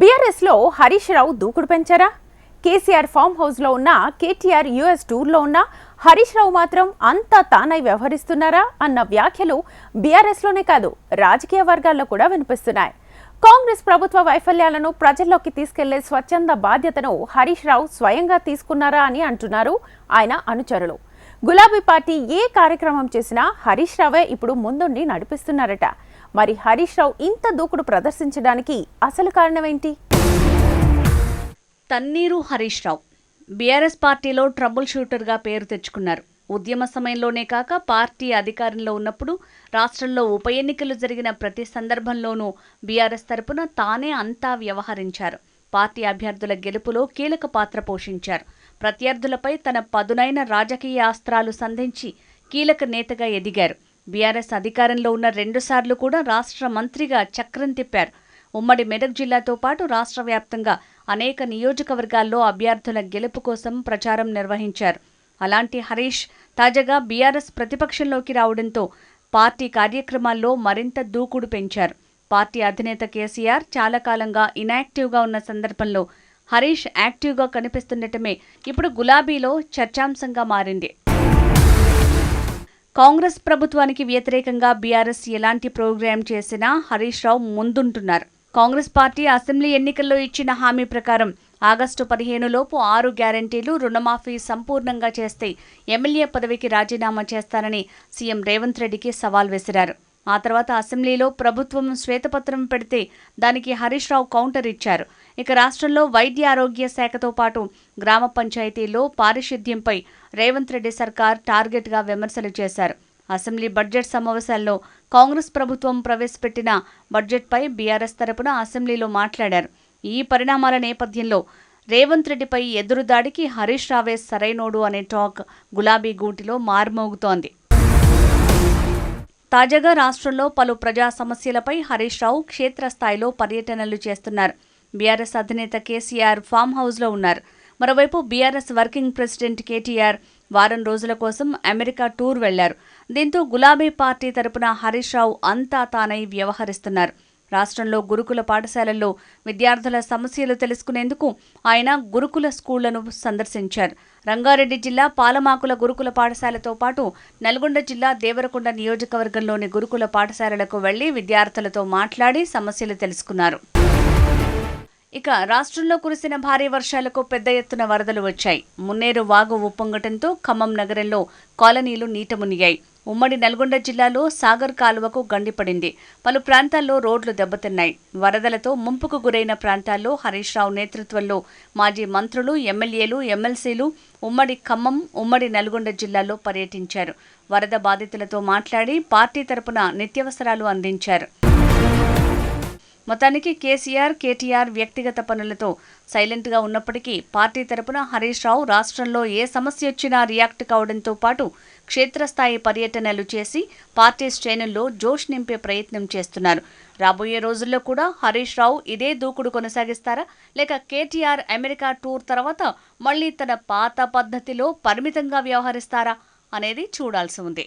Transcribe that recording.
బీఆర్ఎస్లో హరీష్ రావు దూకుడు పెంచారా? కేసీఆర్ ఫామ్ హౌస్లో ఉన్న కేటీఆర్ యుఎస్ టూర్లో ఉన్న హరీష్ రావు మాత్రం అంతా తానై వ్యవహరిస్తున్నారా అన్న వ్యాఖ్యలు బీఆర్ఎస్లోనే కాదు రాజకీయ వర్గాల్లో కూడా వినిపిస్తున్నాయి. కాంగ్రెస్ ప్రభుత్వ వైఫల్యాలను ప్రజల్లోకి తీసుకెళ్ళే స్వచ్ఛంద బాధ్యతను హరీష్ రావు స్వయంగా తీసుకున్నారా అని అంటున్నారు ఆయన అనుచరులు. గులాబీ పార్టీ ఏ కార్యక్రమం చేసినా హరీష్ రావే ఇప్పుడు ముందుండి నడిపిస్తున్నారట. మరి హరీష్ రావు ఇంత దూకుడు ప్రదర్శించడానికి అసలు కారణమేంటి? తన్నీరు హరీష్ రావు. బీఆర్ఎస్ పార్టీలో ట్రబుల్ షూటర్గా పేరు తెచ్చుకున్నారు. ఉద్యమ సమయంలోనే కాక పార్టీ అధికారంలో ఉన్నప్పుడు రాష్ట్రంలో ఉప ఎన్నికలు జరిగిన ప్రతి సందర్భంలోనూ బీఆర్ఎస్ తరపున తానే అంతా వ్యవహరించారు. పార్టీ అభ్యర్థుల గెలుపులో కీలక పాత్ర పోషించారు. ప్రత్యర్థులపై తన పదునైన రాజకీయ అస్త్రాలు సంధించి కీలక నేతగా ఎదిగారు. బీఆర్ఎస్ అధికారంలో ఉన్న రెండుసార్లు కూడా రాష్ట్ర మంత్రిగా చక్రం తిప్పారు. ఉమ్మడి మెదక్ జిల్లాతో పాటు రాష్ట్ర వ్యాప్తంగా అనేక నియోజకవర్గాల్లో అభ్యర్థుల గెలుపు కోసం ప్రచారం నిర్వహించారు. అలాంటి హరీష్ తాజాగా బీఆర్ఎస్ ప్రతిపక్షంలోకి రావడంతో పార్టీ కార్యక్రమాల్లో మరింత దూకుడు పెంచారు. పార్టీ అధినేత కేసీఆర్ చాలా కాలంగా ఇనాక్టివ్గా ఉన్న సందర్భంలో హరీష్ యాక్టివ్గా కనిపిస్తుండటమే ఇప్పుడు గులాబీలో చర్చాంశంగా మారింది. కాంగ్రెస్ ప్రభుత్వానికి వ్యతిరేకంగా బీఆర్ఎస్ ఎలాంటి ప్రోగ్రాం చేసినా హరీష్ రావు ముందుంటున్నారు. కాంగ్రెస్ పార్టీ అసెంబ్లీ ఎన్నికల్లో ఇచ్చిన హామీ ప్రకారం ఆగస్టు పదిహేనులోపు ఆరు గ్యారంటీలు రుణమాఫీ సంపూర్ణంగా చేస్తే ఎమ్మెల్యే పదవికి రాజీనామా చేస్తానని సీఎం రేవంత్ రెడ్డికి సవాల్ విసిరారు. ఆ తర్వాత అసెంబ్లీలో ప్రభుత్వం శ్వేతపత్రం పెడితే దానికి హరీష్ రావు కౌంటర్ ఇచ్చారు. ఇక రాష్ట్రంలో వైద్య ఆరోగ్య శాఖతో పాటు గ్రామ పంచాయతీలో పారిశుద్ధ్యంపై రేవంత్ రెడ్డి సర్కార్ టార్గెట్గా విమర్శలు చేశారు. అసెంబ్లీ బడ్జెట్ సమావేశాల్లో కాంగ్రెస్ ప్రభుత్వం ప్రవేశపెట్టిన బడ్జెట్పై బీఆర్ఎస్ తరపున అసెంబ్లీలో మాట్లాడారు. ఈ పరిణామాల నేపథ్యంలో రేవంత్ రెడ్డిపై ఎదురుదాడికి హరీష్ రావే సరైనోడు అనే టాక్ గులాబీ గూటిలో మార్మోగుతోంది. తాజాగా రాష్ట్రంలో పలు ప్రజా సమస్యలపై హరీష్ రావు క్షేత్రస్థాయిలో పర్యటనలు చేస్తున్నారు. బీఆర్ఎస్ అధినేత కేసీఆర్ ఫామ్ హౌస్లో ఉన్నారు. మరోవైపు బీఆర్ఎస్ వర్కింగ్ ప్రెసిడెంట్ కేటీఆర్ వారం రోజుల కోసం అమెరికా టూర్ వెళ్ళారు. దీంతో గులాబీ పార్టీ తరపున హరీష్ రావు అంతా తానై వ్యవహరిస్తున్నారు. రాష్ట్రంలో గురుకుల పాఠశాలల్లో విద్యార్థుల సమస్యలు తెలుసుకునేందుకు ఆయన గురుకుల స్కూళ్ళను సందర్శించారు. రంగారెడ్డి జిల్లా పాలమాకుల గురుకుల పాఠశాలతో పాటు నల్గొండ జిల్లా దేవరకొండ నియోజకవర్గంలోని గురుకుల పాఠశాలలకు వెళ్ళి విద్యార్థులతో మాట్లాడి సమస్యలు తెలుసుకున్నారు. ఇక రాష్ట్రంలో కురిసిన భారీ వర్షాలకు పెద్ద ఎత్తున వరదలు వచ్చాయి. మున్నేరు వాగు ఉప్పొంగటంతో ఖమ్మం నగరంలో కాలనీలు నీట మునిగాయి. ఉమ్మడి నల్గొండ జిల్లాలో సాగర్ కాలువకు గండిపడింది పలు ప్రాంతాల్లో రోడ్లు దెబ్బతిన్నాయి. వరదలతో ముంపుకు గురైన ప్రాంతాల్లో హరీష్ రావు నేతృత్వంలో మాజీ మంత్రులు ఎమ్మెల్యేలు ఎమ్మెల్సీలు ఉమ్మడి ఖమ్మం ఉమ్మడి నల్గొండ జిల్లాలో పర్యటించారు. వరద బాధితులతో మాట్లాడి పార్టీ తరపున నిత్యావసరాలు అందించారు. మొత్తానికి కేసీఆర్ కేటీఆర్ వ్యక్తిగత పనులతో సైలెంట్గా ఉన్నప్పటికీ పార్టీ తరపున హరీష్ రావు రాష్ట్రంలో ఏ సమస్య వచ్చినా రియాక్ట్ కావడంతో పాటు క్షేత్రస్థాయి పర్యటనలు చేసి పార్టీ శ్రేణుల్లో జోష్ నింపే ప్రయత్నం చేస్తున్నారు. రాబోయే రోజుల్లో కూడా హరీష్ రావు ఇదే దూకుడు కొనసాగిస్తారా? లేక కేటీఆర్ అమెరికా టూర్ తర్వాత మళ్ళీ తన పాత పద్ధతిలో పరిమితంగా వ్యవహరిస్తారా? అనేది చూడాల్సి ఉంది.